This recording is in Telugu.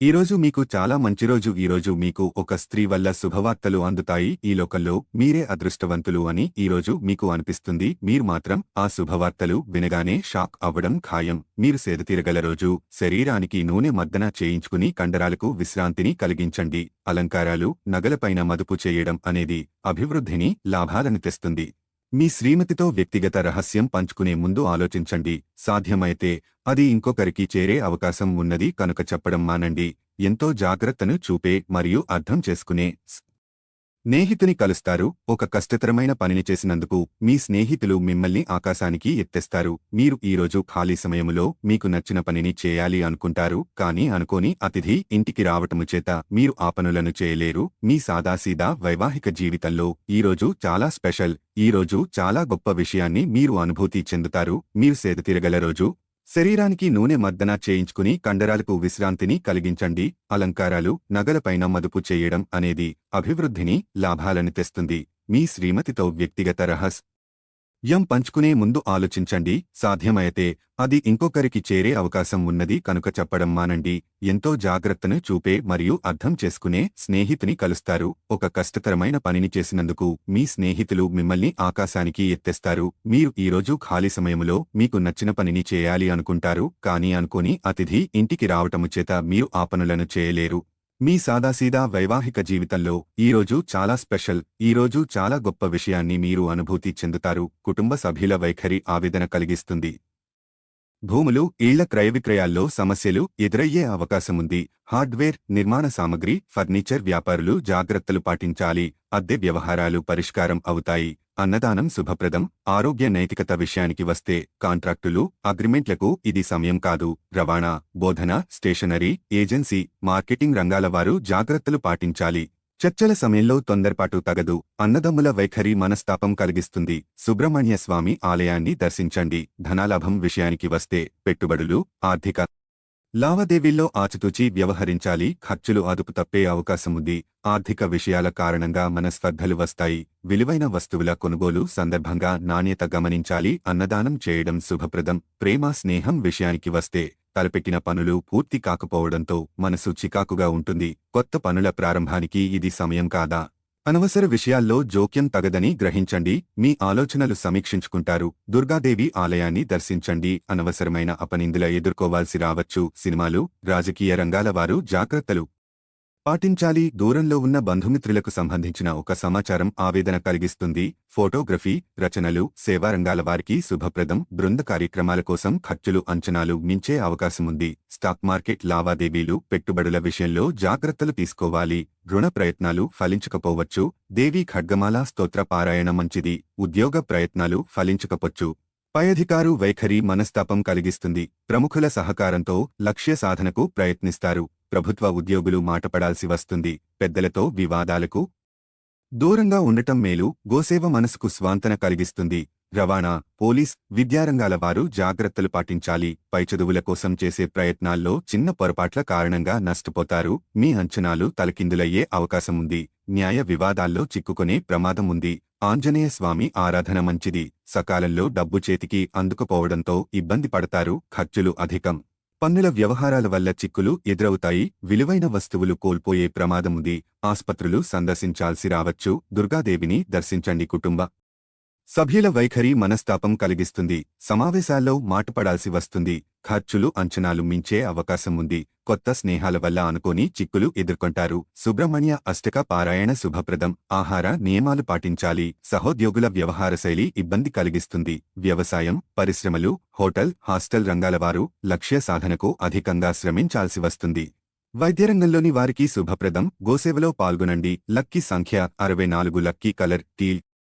ఈరోజు మీకు చాలా మంచి రోజు. ఈ రోజు మీకు ఒక స్త్రీ వల్ల శుభవార్తలు అందుతాయి. ఈ లోకల్లో మీరే అదృష్టవంతులు అని ఈ రోజు మీకు అనిపిస్తుంది. మీరు మాత్రం ఆ శుభవార్తలు వినగానే షాక్ అవ్వడం ఖాయం. మీరు సేదతీరగల రోజు శరీరానికి నూనె మద్దన చేయించుకుని కండరాలకు విశ్రాంతిని కలిగించండి. అలంకారాలు నగలపైన మదుపు చేయడం అనేది అభివృద్ధిని లాభాలను తెస్తుంది. మీ శ్రీమతితో వ్యక్తిగత రహస్యం పంచుకునే ముందు ఆలోచించండి. సాధ్యమైతే అది ఇంకొకరికి చేరే అవకాశం ఉన్నది కనుక చెప్పడం మానండి. ఎంతో జాగ్రత్తను చూపే మరియు అర్థం చేసుకునే స్నేహితుని కలుస్తారు. ఒక కష్టతరమైన పనిని చేసినందుకు మీ స్నేహితులు మిమ్మల్ని ఆకాశానికి ఎత్తేస్తారు. మీరు ఈరోజు ఖాళీ సమయములో మీకు నచ్చిన పనిని చేయాలి అనుకుంటారు. కానీ అనుకోని అతిథి ఇంటికి రావటము చేత మీరు ఆ పనులను చేయలేరు. మీ సాదాసీదా వైవాహిక జీవితంలో ఈరోజు చాలా స్పెషల్ ఈరోజు చాలా గొప్ప విషయాన్ని మీరు అనుభూతి చెందుతారు. మీరు సేద తిరగల రోజు శరీరానికి నూనె మర్దన చేయించుకుని కండరాలకు విశ్రాంతిని కలిగించండి. అలంకారాలు నగలపైన మదుపు చేయడం అనేది అభివృద్ధిని లాభాలను తెస్తుంది. మీ శ్రీమతితో వ్యక్తిగత రహస్ యం పంచుకునే ముందు ఆలోచించండి. సాధ్యమైతే అది ఇంకొకరికి చేరే అవకాశం ఉన్నది కనుక చెప్పడం మానండి. ఎంతో జాగ్రత్తను చూపే మరియు అర్థం చేసుకునే స్నేహితుని కలుస్తారు. ఒక కష్టతరమైన పనిని చేసినందుకు మీ స్నేహితులు మిమ్మల్ని ఆకాశానికి ఎత్తేస్తారు. మీరు ఈరోజు ఖాళీ సమయములో మీకు నచ్చిన పనిని చేయాలి అనుకుంటారు. కానీ అనుకోని అతిథి ఇంటికి రావటము చేత మీరు ఆ పనులను చేయలేరు. మీ సాదాసీదా వైవాహిక జీవితంలో ఈరోజు చాలా స్పెషల్ ఈరోజు చాలా గొప్ప విషయాన్ని మీరు అనుభూతి చెందుతారు. కుటుంబ సభ్యుల వైఖరి ఆవేదన కలిగిస్తుంది. భూములు ఇళ్ళ క్రయ విక్రయాల్లో సమస్యలు ఎదురయ్యే అవకాశముంది. హార్డ్వేర్ నిర్మాణ సామగ్రి ఫర్నిచర్ వ్యాపారులు జాగ్రత్తలు పాటించాలి. అద్దె వ్యవహారాలు పరిష్కారం అవుతాయి. అన్నదానం శుభప్రదం. ఆరోగ్య నైతికత విషయానికి వస్తే కాంట్రాక్టులు అగ్రిమెంట్లకు ఇది సమయం కాదు. రవాణా బోధన స్టేషనరీ ఏజెన్సీ మార్కెటింగ్ రంగాల వారు జాగ్రత్తలు పాటించాలి. చర్చల సమయంలో తొందరపాటు తగదు. అన్నదమ్ముల వైఖరి మనస్తాపం కలిగిస్తుంది. సుబ్రహ్మణ్య స్వామి ఆలయాన్ని దర్శించండి. ధనాలాభం విషయానికి వస్తే పెట్టుబడులు ఆర్థిక లావాదేవీల్లో ఆచితూచి వ్యవహరించాలి. ఖర్చులు అదుపు తప్పే అవకాశముంది. ఆర్థిక విషయాల కారణంగా మనస్పర్ధలు వస్తాయి. విలువైన వస్తువుల కొనుగోలు సందర్భంగా నాణ్యత గమనించాలి. అన్నదానం చేయడం శుభప్రదం. ప్రేమ స్నేహం విషయానికి వస్తే తలపెట్టిన పనులు పూర్తి కాకపోవడంతో మనసు చికాకుగా ఉంటుంది. కొత్త పనుల ప్రారంభానికి ఇది సమయం కాదా? అనవసర విషయాల్లో జోక్యం తగదని గ్రహించండి. మీ ఆలోచనలు సమీక్షించుకుంటారు. దుర్గాదేవి ఆలయాన్ని దర్శించండి. అనవసరమైన అపనిందుల ఎదుర్కోవాల్సి రావచ్చు. సినిమాలు రాజకీయ రంగాల వారు జాగ్రత్తలు. పాటించాలి. దూరంలో ఉన్న బంధుమిత్రులకు సంబంధించిన ఒక సమాచారం ఆవేదన కలిగిస్తుంది. ఫోటోగ్రఫీ రచనలు సేవారంగాల వారికి శుభప్రదం. బృంద కార్యక్రమాల కోసం ఖర్చులు అంచనాలు మించే అవకాశముంది స్టాక్ మార్కెట్ లావాదేవీలు పెట్టుబడుల విషయంలో జాగ్రత్తలు తీసుకోవాలి. రుణ ప్రయత్నాలు ఫలించకపోవచ్చు. దేవీ ఖడ్గమాల స్తోత్ర పారాయణ మంచిది. ఉద్యోగ ప్రయత్నాలు ఫలించకపోవచ్చు. పై అధికారు వైఖరి మనస్తాపం కలిగిస్తుంది. ప్రముఖుల సహకారంతో లక్ష్య సాధనకు ప్రయత్నిస్తారు. ప్రభుత్వ ఉద్యోగులు మాటపడాల్సి వస్తుంది పెద్దలతో వివాదాలకు. దూరంగా ఉండటం మేలు గోసేవ మనసుకు స్వాంతన కలిగిస్తుంది. రవాణా పోలీస్ విద్యారంగాల వారు జాగ్రత్తలు పాటించాలి. పై చదువుల కోసం చేసే ప్రయత్నాల్లో చిన్న పొరపాట్ల కారణంగా నష్టపోతారు. మీ అంచనాలు తలకిందులయ్యే అవకాశముంది న్యాయ వివాదాల్లో చిక్కుకునే ప్రమాదం ఉంది. ఆంజనేయ స్వామి ఆరాధన మంచిది. సకాలంలో డబ్బు చేతికి అందుకుపోవడంతో ఇబ్బంది పడతారు. ఖర్చులు అధికం. పన్నుల వ్యవహారాల వల్ల చిక్కులు ఎదురవుతాయి. విలువైన వస్తువులు కోల్పోయే ప్రమాదముంది. ఆస్పత్రులు సందర్శించాల్సి రావచ్చు. దుర్గాదేవిని దర్శించండి కుటుంబ సభ్యుల వైఖరి మనస్తాపం కలిగిస్తుంది. సమావేశాల్లో మాటపడాల్సి వస్తుంది. ఖర్చులు అంచనాలు మించే అవకాశం ఉంది. కొత్త స్నేహాల వల్ల అనుకోని చిక్కులు ఎదుర్కొంటారు. సుబ్రహ్మణ్య అష్టక పారాయణ శుభప్రదం. ఆహార నియమాలు పాటించాలి. సహోద్యోగుల వ్యవహార శైలి ఇబ్బంది కలిగిస్తుంది. వ్యవసాయం పరిశ్రమలు హోటల్ హాస్టల్ రంగాల వారు లక్ష్య సాధనకు అధికంగా శ్రమించాల్సి వస్తుంది. వైద్యరంగంలోని వారికి శుభప్రదం. గోసేవలో పాల్గొనండి. లక్కీ సంఖ్య అరవై నాలుగు లక్కీ కలర్ టీల్